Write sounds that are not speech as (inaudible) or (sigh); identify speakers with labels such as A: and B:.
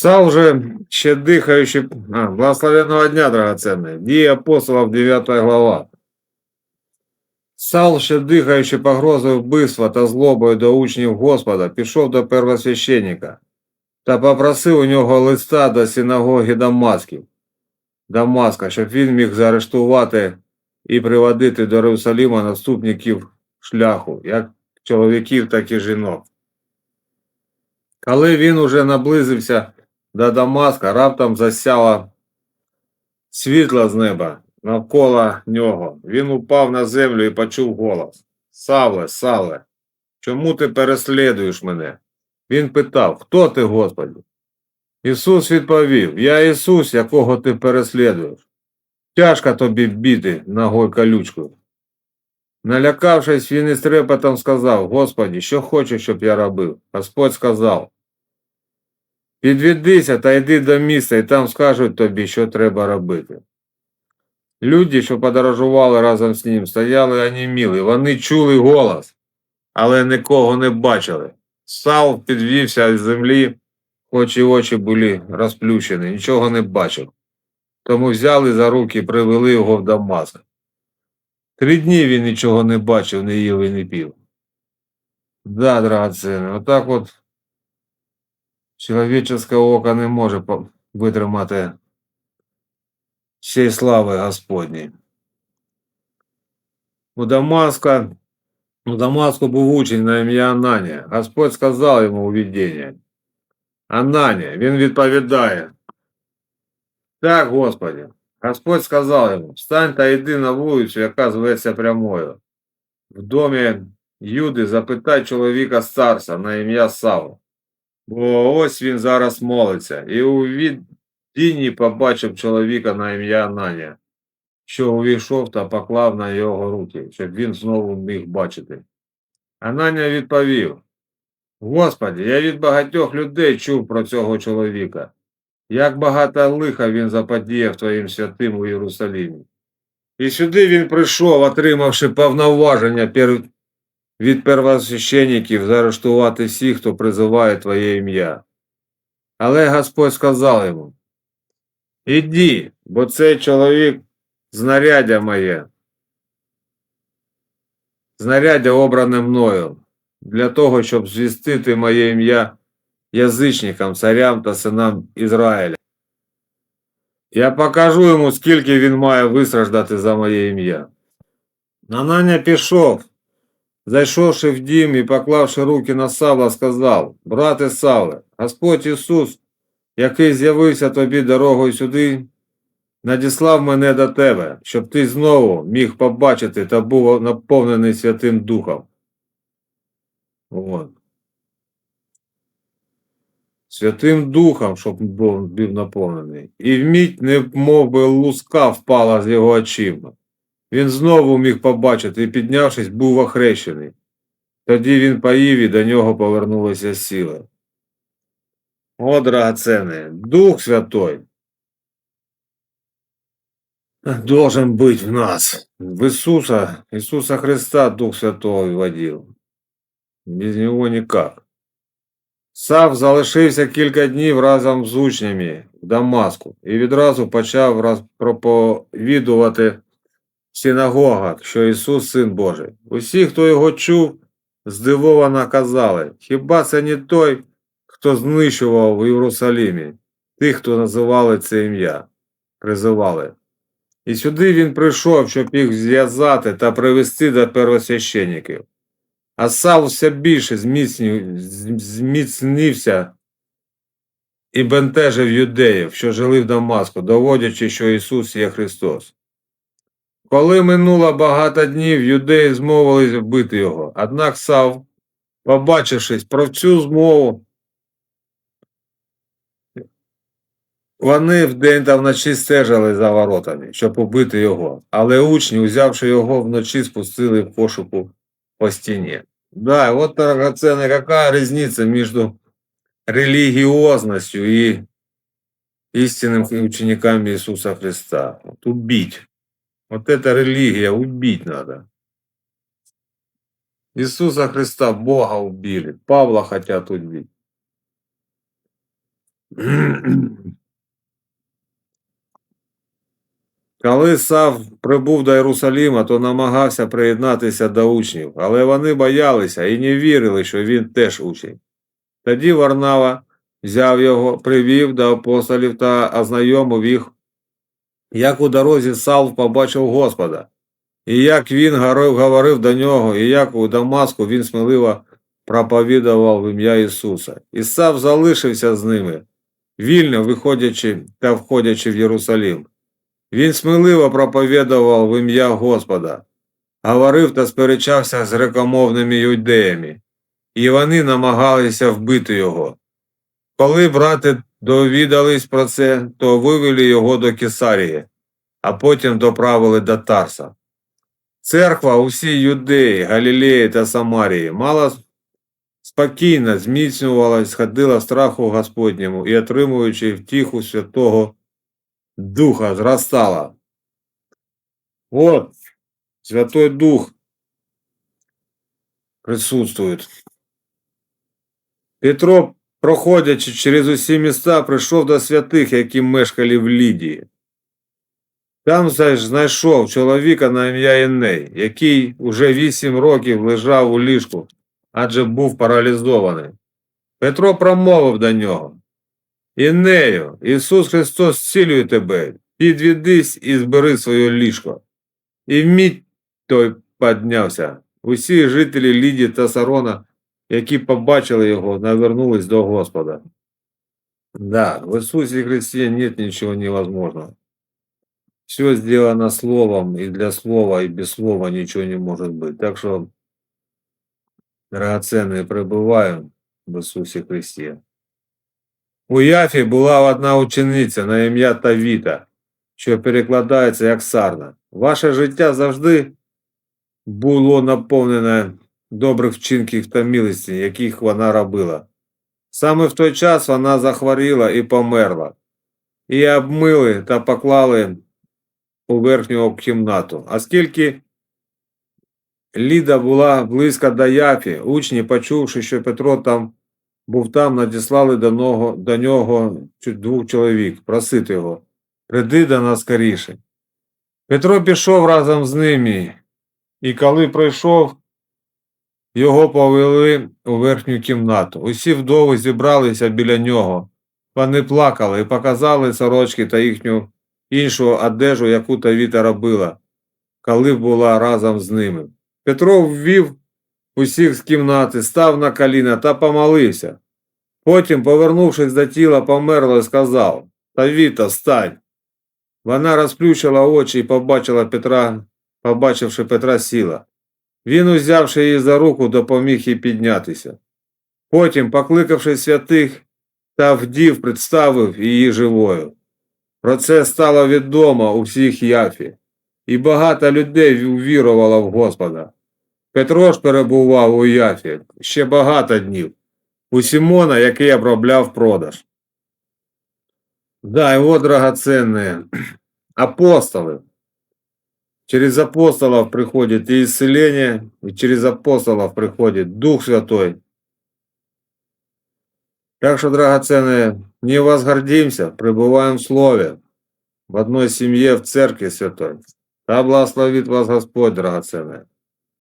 A: Сав же, ще дихаючи, а, благословенного дня, драгоценний, дії апостолів 9 глава. Сал, ще дихаючи погрозою вбивства та злобою до учнів Господа, пішов до первосвященника та попросив у нього листа до синагоги Дамасків, Дамаска, щоб він міг заарештувати і приводити до Єрусалима наступників шляху, як чоловіків, так і жінок. Коли він уже наблизився до Дамаска, раптом засяло світло з неба навколо нього. Він упав на землю і почув голос. Савле, Савле, чому ти переслідуєш мене? Він питав, хто ти, Господи? Ісус відповів, я Ісус, якого ти переслідуєш. Тяжко тобі біти ногою колючкою. Налякавшись, він із трепетом сказав, Господі, що хочеш, щоб я робив? Господь сказав, Підвідися та йди до міста, і там скажуть тобі, що треба робити. Люди, що подорожували разом з ним, стояли оніміли. Вони чули голос, але нікого не бачили. Сав підвівся з землі, хоч і очі були розплющені, нічого не бачив. Тому взяли за руки і привели його в Дамаск. Три дні він нічого не бачив, не їв і не пів. Да, драгоценне, отак от Чоловіче око не може по- витримати всієї слави Господній. У Дамаска, у Дамаску був учень на ім'я Ананія. Господь сказав йому у видінні. Ананія, він відповідає. Так, Господи. Господь сказав йому, встань та йди на вулицю, яка зветься прямою. В домі Юди запитай чоловіка з царства на ім'я Савла. Бо ось він зараз молиться, і у віддінні побачив чоловіка на ім'я Ананія, що увійшов та поклав на його руки, щоб він знову міг бачити. Ананія відповів: Господи, я від багатьох людей чув про цього чоловіка. Як багато лиха він заподіяв твоїм святим у Єрусалимі. І сюди він прийшов, отримавши повноваження від первосвящеників заарештувати всіх, хто призиває Твоє ім'я. Але Господь сказав йому, Іди, бо цей чоловік знаряддя моє, знаряддя обране мною, для того, щоб звістити моє ім'я язичникам, царям та синам Ізраїля. Я покажу йому, скільки він має вистраждати за моє ім'я. Нанання пішов, Зайшовши в дім і поклавши руки на Савла, сказав, брате Савле, Господь Ісус, який з'явився тобі дорогою сюди, надіслав мене до тебе, щоб ти знову міг побачити та був наповнений Святим Духом. От. Святим Духом, щоб був, наповнений. І вміть, не мов би луска впала з його очима. Він знову міг побачити і, піднявшись, був охрещений. Тоді він поїв і до нього повернулися сили. О, драгоценне, Дух Святой должен быть в нас. В Иисуса, Иисуса Христа Дух Святого вводил. Без нього никак. Сав залишився кілька днів разом з учнями в Дамаску і відразу почав роз- проповідувати в синагогах, що Ісус Син Божий. Усі, хто його чув, здивовано казали, хіба це не той, хто знищував в Єрусалимі, тих, хто називали це ім'я, призивали. І сюди він прийшов, щоб їх зв'язати та привести до первосвящеників. А Сав все більше зміцнів- зміцнився і бентежив юдеїв, що жили в Дамаску, доводячи, що Ісус є Христос. Коли минуло багато днів, юдеї змовились вбити його. Однак Сав, побачившись про цю змову, вони вдень та вночі стежили за воротами, щоб убити його. Але учні, узявши його вночі, спустили в пошуку по стіні. Да, вот драгоценная, какая разница между религиозностью и истинными учениками Иисуса Христа. Вот убить. Вот это религия, убить надо. Иисуса Христа, Бога убили, Павла хотят убить. (clears throat) Коли Сав прибув до Єрусалима, то намагався приєднатися до учнів, але вони боялися і не вірили, що він теж учень. Тоді Варнава взяв його, привів до апостолів та ознайомив їх, як у дорозі Сав побачив Господа, і як він говорив до нього, і як у Дамаску він сміливо проповідував в ім'я Ісуса. І Сав залишився з ними, вільно виходячи та входячи в Єрусалим. Він сміливо проповідував в ім'я Господа, говорив та сперечався з грекомовними юдеями, і вони намагалися вбити його. Коли брати довідались про це, то вивели його до Кесарії, а потім доправили до Тарса. Церква у всій Юдеї, Галілеї та Самарії мала спокійно зміцнювалась, ходила страху Господньому і, отримуючи втіху Святого Духа, зростала. От, Святой Дух присутствует. Петро, проходячи через усі міста, прийшов до святих, які мешкали в Лідії. Там знайшов чоловіка на ім'я Іней, який уже вісім років лежав у ліжку, адже був паралізований. Петро промовив до нього. Інею, Ісус Христос зцілює тебе, підвідись і збери своє ліжко. І вміть той піднявся. Усі жителі Лідії та Сарона, які побачили його, навернулись до Господа. Да, в Иисусе Христе нет ничего невозможного. Все сделано словом, и для слова, и без слова ничего не может быть. Так что, драгоценные, пребываем в Иисусе Христе. У Яфі була одна учениця на ім'я Тавіта, що перекладається як Сарна. Ваше життя завжди було наповнене добрих вчинків та милості, яких вона робила. Саме в той час вона захворіла і померла. Її обмили та поклали у верхню кімнату. Оскільки Ліда була близько до Яфі, учні, почувши, що Петро там був там, надіслали до нього, до нього двох чоловік, просити його, приди до нас скоріше. Петро пішов разом з ними, і коли прийшов, його повели у верхню кімнату. Усі вдови зібралися біля нього. Вони плакали і показали сорочки та їхню іншу одежу, яку Тавіта робила, коли була разом з ними. Петро ввів усіх з кімнати, став на коліна та помолився. Потім, повернувшись до тіла померло, сказав Тавіта, встань. Вона розплющила очі і побачила Петра, побачивши Петра, сіла. Він, узявши її за руку, допоміг їй піднятися. Потім, покликавши святих та вдів, представив її живою. Про це стало відомо у всіх Яфі, і багато людей увірувало в Господа. Петро ж перебував у Яфі ще багато днів, у Симона, який обробляв продаж. Да, от драгоценні (clears throat) апостоли. Через апостолов приходит и исцеление, и через апостолов приходит Дух Святой. Так что, драгоценные, не возгордимся, пребываем в Слове, в одной семье, в Церкви Святой. Да благословит вас Господь, драгоценные.